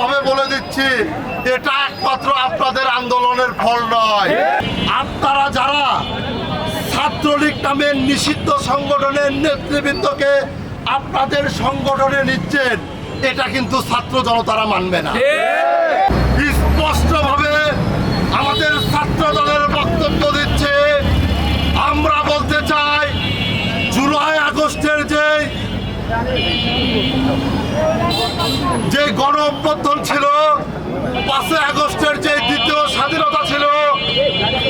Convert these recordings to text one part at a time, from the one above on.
ভাবে বলে দিচ্ছি, এটা একমাত্র আপনাদের আন্দোলনের ফল নয়। আপনারা যারা ছাত্রলীগ নামের নিষিদ্ধ সংগঠনের নেতৃবৃন্দকে আপনাদের সংগঠনে নিচ্ছেন, এটা কিন্তু ছাত্র জনতারা মানবে না স্পষ্টভাবে আমাদের ছাত্র দলের বক্তব্য দিচ্ছে আমরা বলতে চাই জুলাই আগস্টের যে যে গণ অভ্যর্থন ছিল পাঁচই আগস্টের যে দ্বিতীয় স্বাধীনতা ছিল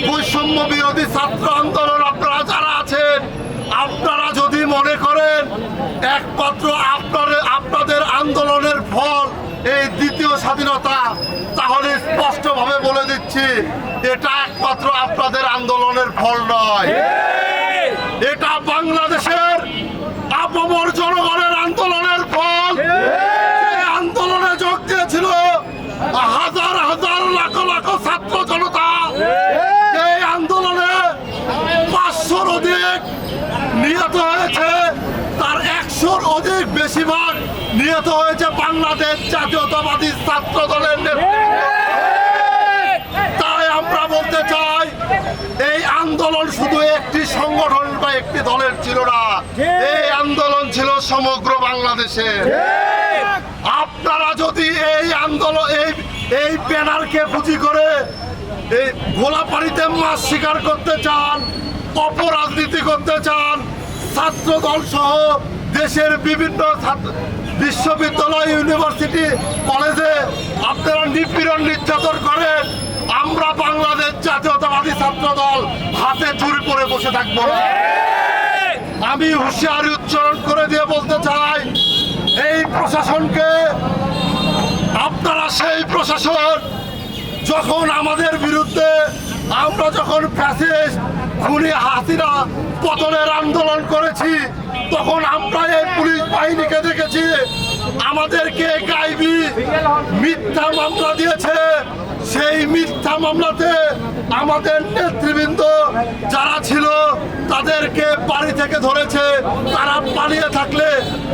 বৈষম্য বিরোধী ছাত্র আন্দোলন আপনারা যারা আছেন আপনারা যদি মনে করেন একমাত্র আপনাদের আপনাদের আন্দোলনের ফল এই দ্বিতীয় স্বাধীনতা তাহলে স্পষ্টভাবে বলে দিচ্ছি এটা একমাত্র আপনাদের আন্দোলনের ফল নয়। এটা বাংলাদেশের বেশিরভাগ নিহত হয়েছে বাংলাদেশ জাতীয়তাবাদী ছাত্র দলের তাই আমরা বলতে চাই, এই আন্দোলন শুধু একটি সংগঠন বা একটি দলের ছিল না। এই আন্দোলন ছিল সমগ্র বাংলাদেশের। আপনারা যদি এই আন্দোলন, এই এই ব্যানারকে পুঁজি করে এই গোলাপাড়িতে মাছ শিকার করতে চান, অপরাজনীতি করতে চান ছাত্র দল সহ দেশের বিভিন্ন বিশ্ববিদ্যালয়, ইউনিভার্সিটি, কলেজে আপনারা নিপীড়ন নির্যাতন করেন। আমরা বাংলাদেশ জাতীয়তাবাদী ছাত্র দল হাতে চুরি পরে বসে থাকব আমি হুঁশিয়ারি উচ্চারণ করে দিয়ে বলতে চাই, এই প্রশাসনকে আপনারা সেই প্রশাসন যখন আমাদের বিরুদ্ধে আমরা যখন ফ্যাসিস্ট খুনি হাসিনা পতনের আন্দোলন করেছি তখন আমরা এই পুলিশ বাহিনীকে দেখেছি। আমাদেরকে গাইবি মিথ্যা মামলা দিয়েছে। সেই মিথ্যা মামলাতে আমাদের নেতৃবৃন্দ যারা ছিল, তাদেরকে বাড়ি থেকে ধরেছে। তারা পালিয়ে থাকলে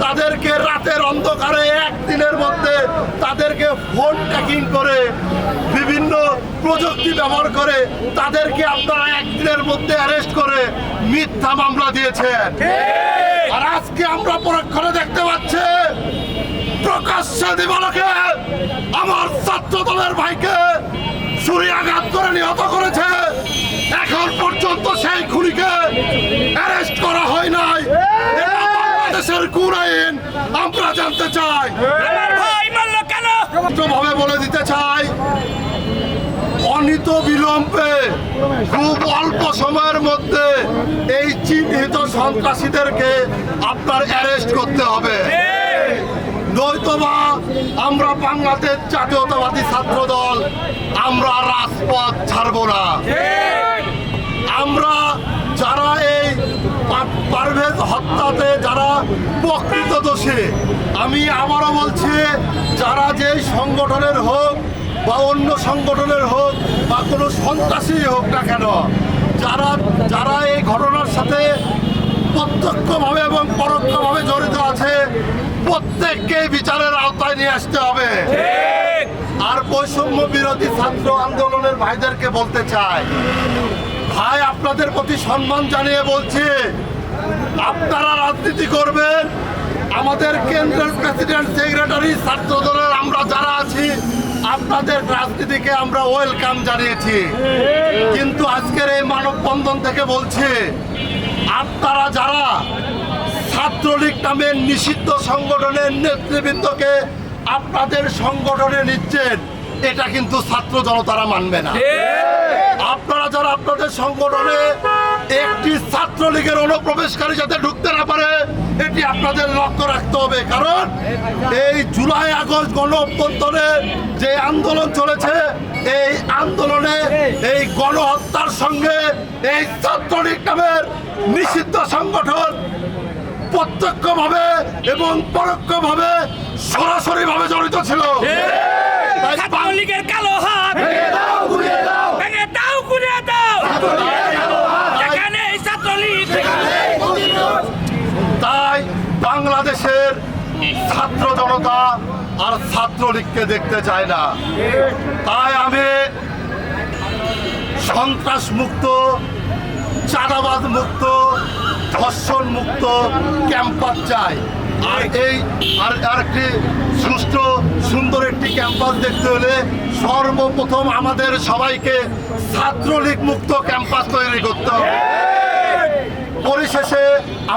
তাদেরকে রাতের অন্ধকারে একদিনের মধ্যে তাদেরকে ফোন ট্যাকিং করে প্রযুক্তি ব্যবহার করে তাদেরকে আপনারা একদিনের মধ্যে অ্যারেস্ট করে মিথ্যা মামলা দিয়েছেন। আর আজকে আমরা পরক্ষণে দেখতে পাচ্ছি প্রকাশ্যে দিবালকে আমার ছাত্র দলের ভাইকে ছুরি আঘাত করে নিহত করেছে। এখন পর্যন্ত সেই খুনিকে অ্যারেস্ট করা হয় নাই। বাংলাদেশের কোন আইন আমরা জানতে চাই ভাই মারলো কেন ভাবে বলে দিতে চাই অনিত বিলম্বে, খুব অল্প সময়ের মধ্যে এই চিহ্নিত সন্ত্রাসীদেরকে আপনার অ্যারেস্ট করতে হবে। নয়তোবা আমরা বাংলাদেশ জাতীয়তাবাদী ছাত্র দল আমরা রাজপথ ছাড়ব না। আমরা যারা এই পারভেজ হত্যাতে যারা প্রকৃত দোষী আমি আবারও বলছি, যারা যে সংগঠনের হোক বা অন্য সংগঠনের হোক সন্ত্রাসী হোক না কেন যারা যারা এই ঘটনার সাথে প্রত্যক্ষভাবে এবং পরোক্ষভাবে জড়িত আছে প্রত্যেককে বিচারের আওতায় নিয়ে আসতে হবে। আর বৈষম্য বিরোধী ছাত্র আন্দোলনের ভাইদেরকে বলতে চাই ভাই আপনাদের প্রতি সম্মান জানিয়ে বলছি আপনারা রাজনীতি করবেন আমাদের কেন্দ্রের প্রেসিডেন্ট সেক্রেটারি ছাত্র দলের আমরা যারা আছি আপনাদের রাজনীতিকে আমরা ওয়েলকাম জানিয়েছি। কিন্তু আজকের এই মানববন্ধন থেকে বলছি, আপনারা যারা ছাত্রলীগ নামের নিষিদ্ধ সংগঠনের নেতৃবৃন্দকে আপনাদের সংগঠনে নিচ্ছেন, এটা কিন্তু ছাত্র জনতারা মানবে না। আপনারা যারা আপনাদের সংগঠনে একটি ছাত্রলীগের অনুপ্রবেশকারী না পারে এটি আপনাদের লক্ষ্য রাখতে হবে, কারণ এই জুলাই আগস্ট গণ যে আন্দোলন চলেছে, এই আন্দোলনে এই গণহত্যার সঙ্গে এই ছাত্রলীগ নামের নিষিদ্ধ সংগঠন প্রত্যক্ষভাবে এবং পরোক্ষভাবে সরাসরিভাবে জড়িত ছিল তাই বাং- ছাত্রলীগের কালো হাত ভেঙে দাও গুড়িয়ে দাও এখানে এই ছাত্রলীগ তাই বাংলাদেশের ছাত্র জনতা আর ছাত্রলীগকে দেখতে চায় না। তাই আমি সন্ত্রাস মুক্ত চাঁদাবাদ মুক্ত, ধর্ষণ মুক্ত ক্যাম্পাস চাই। আর এই আর আরেকটি সুষ্ঠু, সুন্দর একটি ক্যাম্পাস দেখতে হলে সর্বপ্রথম আমাদের সবাইকে ছাত্রলীগ মুক্ত ক্যাম্পাস তৈরি করতে হবে। পরিশেষে